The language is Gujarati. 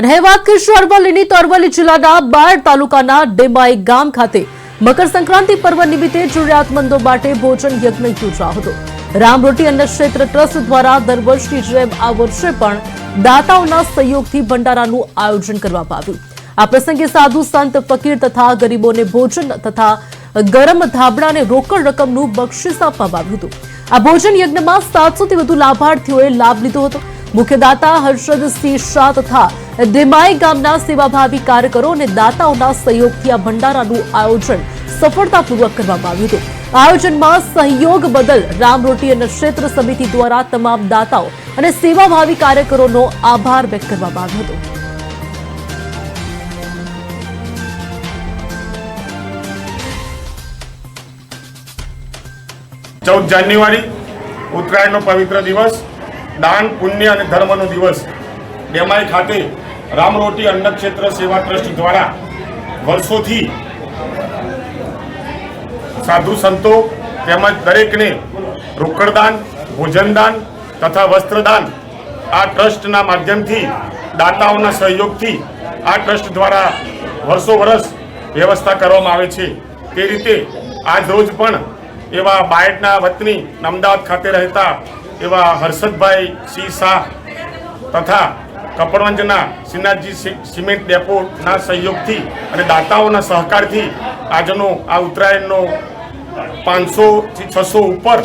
અને કૃષ્ણ અરવલ્લીની. તો અરવલ્લી જિલ્લાના બાયડ તાલુકાના ડેમાઈ ગામ ખાતે મકર સંક્રાંતિ પર્વ નિમિત્તે જરૂરિયાતમંદો માટે ભોજન યજ્ઞ યોજાયો હતો. રામરોટી અન્ન ટ્રસ્ટ દ્વારા દર વર્ષની જેમ આ વર્ષે પણ દાતાઓના સહયોગથી ભંડારાનું આયોજન કરવામાં આવ્યું. આ પ્રસંગે સાધુ, સંત, ફકીર તથા ગરીબોને ભોજન તથા ગરમ ધાબળાને રોકડ રકમનું બક્ષિસ આપવામાં આવ્યું હતું. આ ભોજન યજ્ઞમાં સાતસોથી વધુ લાભાર્થીઓએ લાભ લીધો હતો. મુખ્ય દાતા હર્ષદસિંહ શાહ તથા ડેમાઈ ગામના સેવાભાવી કાર્યકરો અને દાતાઓના સહયોગથી આ ભંડારાનું આયોજન સફળતાપૂર્વક કરવામાં આવ્યું હતું. આયોજનમાં સહયોગ બદલ રામરોટી અને ક્ષેત્ર સમિતિ દ્વારા તમામ દાતાઓ અને સેવાભાવી કાર્યકરોનો આભાર વ્યક્ત કરવામાં આવ્યો હતો. ચૌદ જાન્યુઆરી ઉત્તરાયણનો પવિત્ર દિવસ. દાન, પુણ્ય અને ધર્મનો દિવસ ડેમાઈ ખાતે રામરોટી અન્નક્ષેત્ર સેવા ટ્રસ્ટ દ્વારા વર્ષોથી સાધુ સંતો તેમજ દરેકને રોકડદાન, ભોજનદાન તથા વસ્ત્રદાન આ ટ્રસ્ટના માધ્યમથી, દાતાઓના સહયોગથી આ ટ્રસ્ટ દ્વારા વર્ષો વર્ષ વ્યવસ્થા કરવામાં આવે છે. તે રીતે આજ રોજ પણ એવા બાયડના વતની અમદાવાદ ખાતે રહેતા એવા હર્ષદભાઈ સિંહ શાહ તથા કપડવંજના શ્રીનાથજી સિમેન્ટ ડેપોના સહયોગથી અને દાતાઓના સહકારથી આજનો આ ઉત્તરાયણનો પાંચસોથી છસો ઉપર